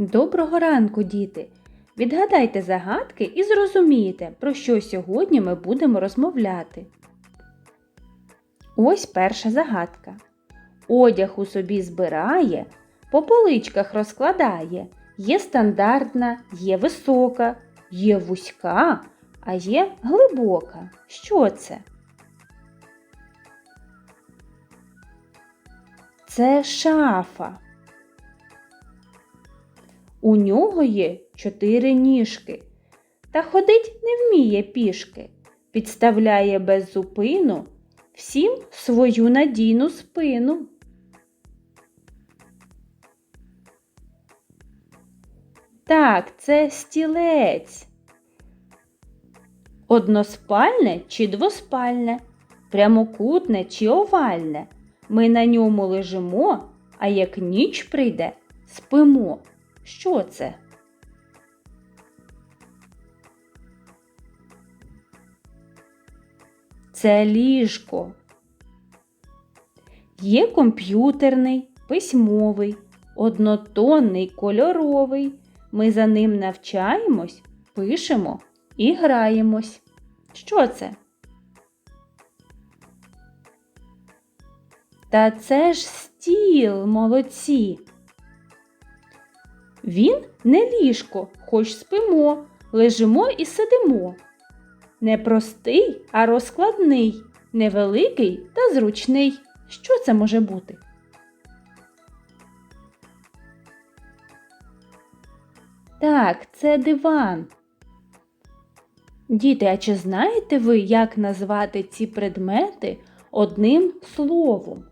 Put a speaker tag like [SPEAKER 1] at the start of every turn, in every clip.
[SPEAKER 1] Доброго ранку, діти! Відгадайте загадки і зрозумієте, про що сьогодні ми будемо розмовляти. Ось перша загадка. Одяг у собі збирає, по поличках розкладає. Є стандартна, є висока, є вузька, а є глибока. Що це? Це шафа. У нього є чотири ніжки. Та ходить не вміє пішки, підставляє без зупину всім свою надійну спину. Так, це стілець. Односпальне чи двоспальне, прямокутне чи овальне. Ми на ньому лежимо, а як ніч прийде, спимо. Що це? Це ліжко. Є комп'ютерний, письмовий, однотонний, кольоровий. Ми за ним навчаємось, пишемо і граємось. Що це? Та це ж стіл, молодці. Він не ліжко, хоч спимо, лежимо і сидимо. Не простий, а розкладний, невеликий та зручний. Що це може бути? Так, це диван. Діти, а чи знаєте ви, як назвати ці предмети одним словом?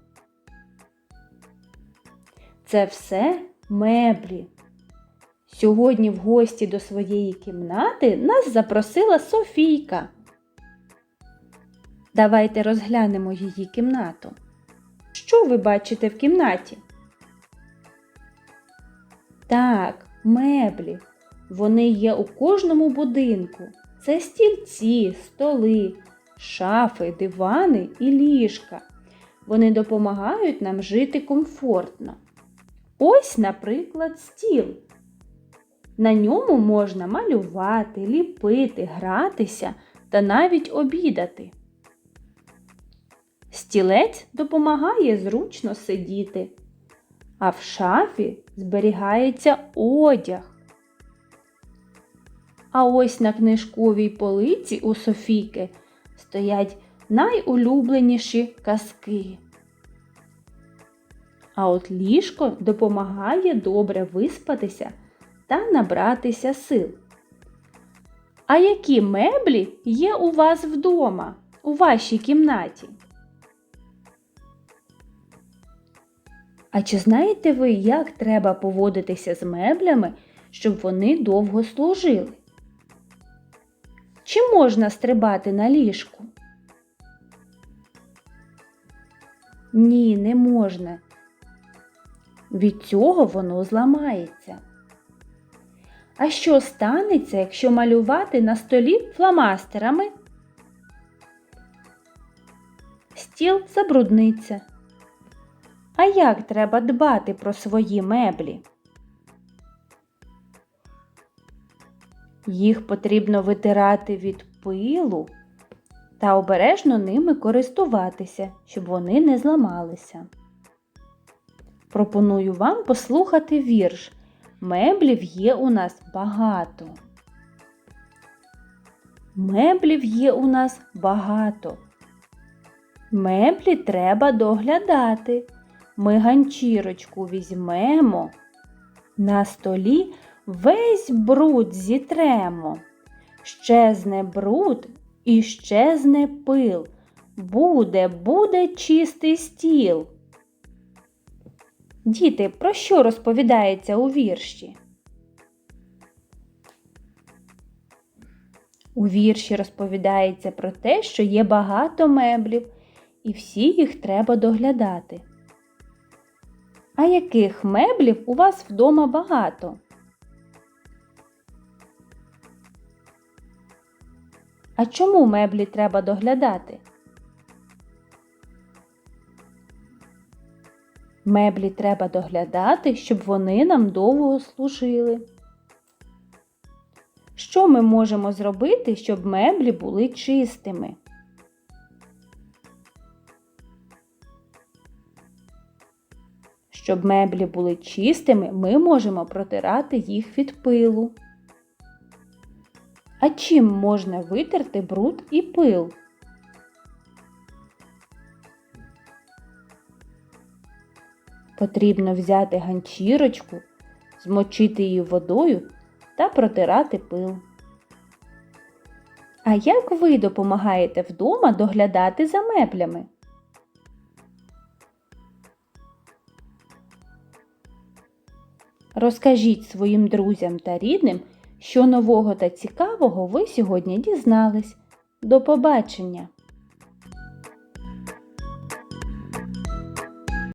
[SPEAKER 1] Це все меблі. Сьогодні в гості до своєї кімнати нас запросила Софійка. Давайте розглянемо її кімнату. Що ви бачите в кімнаті? Так, меблі. Вони є у кожному будинку. Це стільці, столи, шафи, дивани і ліжка. Вони допомагають нам жити комфортно. Ось, наприклад, стіл. На ньому можна малювати, ліпити, гратися та навіть обідати. Стілець допомагає зручно сидіти, а в шафі зберігається одяг. А ось на книжковій полиці у Софійки стоять найулюбленіші казки. А от ліжко допомагає добре виспатися та набратися сил. А які меблі є у вас вдома, у вашій кімнаті? А чи знаєте ви, як треба поводитися з меблями, щоб вони довго служили? Чи можна стрибати на ліжку? Ні, не можна. Від цього воно зламається. А що станеться, якщо малювати на столі фломастерами? Стіл забрудниться. А як треба дбати про свої меблі? Їх потрібно витирати від пилу та обережно ними користуватися, щоб вони не зламалися. Пропоную вам послухати вірш. Меблів є у нас багато. Меблів є у нас багато. Меблі треба доглядати. Ми ганчірочку візьмемо. На столі весь бруд зітремо. Щезне бруд і щезне пил. Буде, буде чистий стіл. Діти, про що розповідається у вірші? У вірші розповідається про те, що є багато меблів, і всі їх треба доглядати. А яких меблів у вас вдома багато? А чому меблі треба доглядати? Меблі треба доглядати, щоб вони нам довго служили. Що ми можемо зробити, щоб меблі були чистими? Щоб меблі були чистими, ми можемо протирати їх від пилу. А чим можна витерти бруд і пил? Потрібно взяти ганчірочку, змочити її водою та протирати пил. А як ви допомагаєте вдома доглядати за меблями? Розкажіть своїм друзям та рідним, що нового та цікавого ви сьогодні дізнались. До побачення!